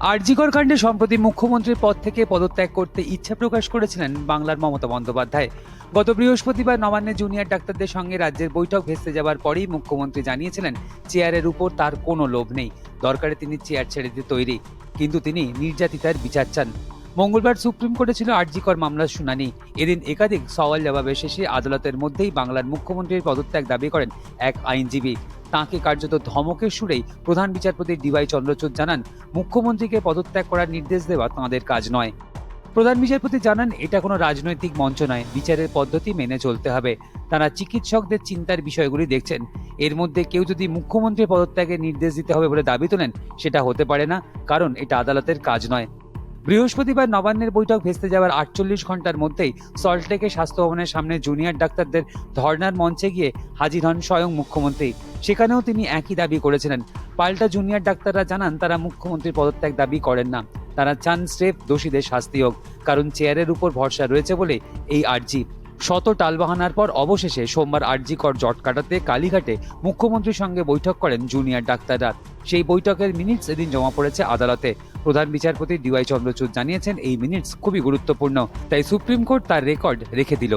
আরজিকর কাণ্ডে সম্প্রতি মুখ্যমন্ত্রীর পদ থেকে পদত্যাগ করতে ইচ্ছা প্রকাশ করেছিলেন বাংলার মমতা বন্দ্যোপাধ্যায়। গত বৃহস্পতিবার নবান্নে জুনিয়র ডাক্তারদের সঙ্গে রাজ্যের বৈঠক ভেস্তে যাবার পরেই মুখ্যমন্ত্রী জানিয়েছিলেন, চেয়ারের উপর তার কোনো লোভ নেই। দরকারে তিনি চেয়ার ছেড়ে দিতে তৈরি। কিন্তু তিনি নির্যাতিতার বিচার চান। মঙ্গলবার সুপ্রিম কোর্টে ছিল আরজিকর মামলার শুনানি। এদিন একাধিক সওয়াল জবাবের শেষে আদালতের মধ্যেই বাংলার মুখ্যমন্ত্রীর পদত্যাগ দাবি করেন এক আইনজীবী। তাঁকে কার্যত ধমকের সুরেই প্রধান বিচারপতি ডিওয়াই চন্দ্রচূড় জানান, মুখ্যমন্ত্রীকে পদত্যাগ করার নির্দেশ দেওয়া তাঁদের কাজ নয়। প্রধান বিচারপতি জানান, এটা কোনো রাজনৈতিক মঞ্চ নয়, বিচারের পদ্ধতি মেনে চলতে হবে। তারা চিকিৎসকদের চিন্তার বিষয়গুলি দেখছেন। এর মধ্যে কেউ যদি মুখ্যমন্ত্রীর পদত্যাগের নির্দেশ দিতে হবে বলে দাবি তোলেন, সেটা হতে পারে না, কারণ এটা আদালতের কাজ নয়। বৃহস্পতিবার নবান্নের বৈঠক ভেস্তে যাওয়ার আটচল্লিশ ঘণ্টার মধ্যেই সল্টলেকে স্বাস্থ্য ভবনের সামনে জুনিয়র ডাক্তারদের ধর্নার মঞ্চে গিয়ে হাজির হন স্বয়ং মুখ্যমন্ত্রী। সেখানেও তিনি একই দাবি করেছিলেন। পাল্টা জুনিয়র ডাক্তাররা জানান, তারা মুখ্যমন্ত্রীর পদত্যাগ দাবি করেন না। তারা চান স্রেফ দোষীদের শাস্তি হোক, কারণ চেয়ারের উপর ভরসা রয়েছে বলে এই আর্জি। শত টালবাহানার পর অবশেষে সোমবার আর্জিকর জট কাটাতে কালীঘাটে মুখ্যমন্ত্রীর সঙ্গে বৈঠক করেন জুনিয়র ডাক্তাররা। সেই বৈঠকের মিনিটস এদিন জমা পড়েছে আদালতে। প্রধান বিচারপতি ডিওয়াই চন্দ্রচূড় জানিয়েছেন, এই মিনিটস খুবই গুরুত্বপূর্ণ, তাই সুপ্রিম কোর্ট তার রেকর্ড রেখে দিল।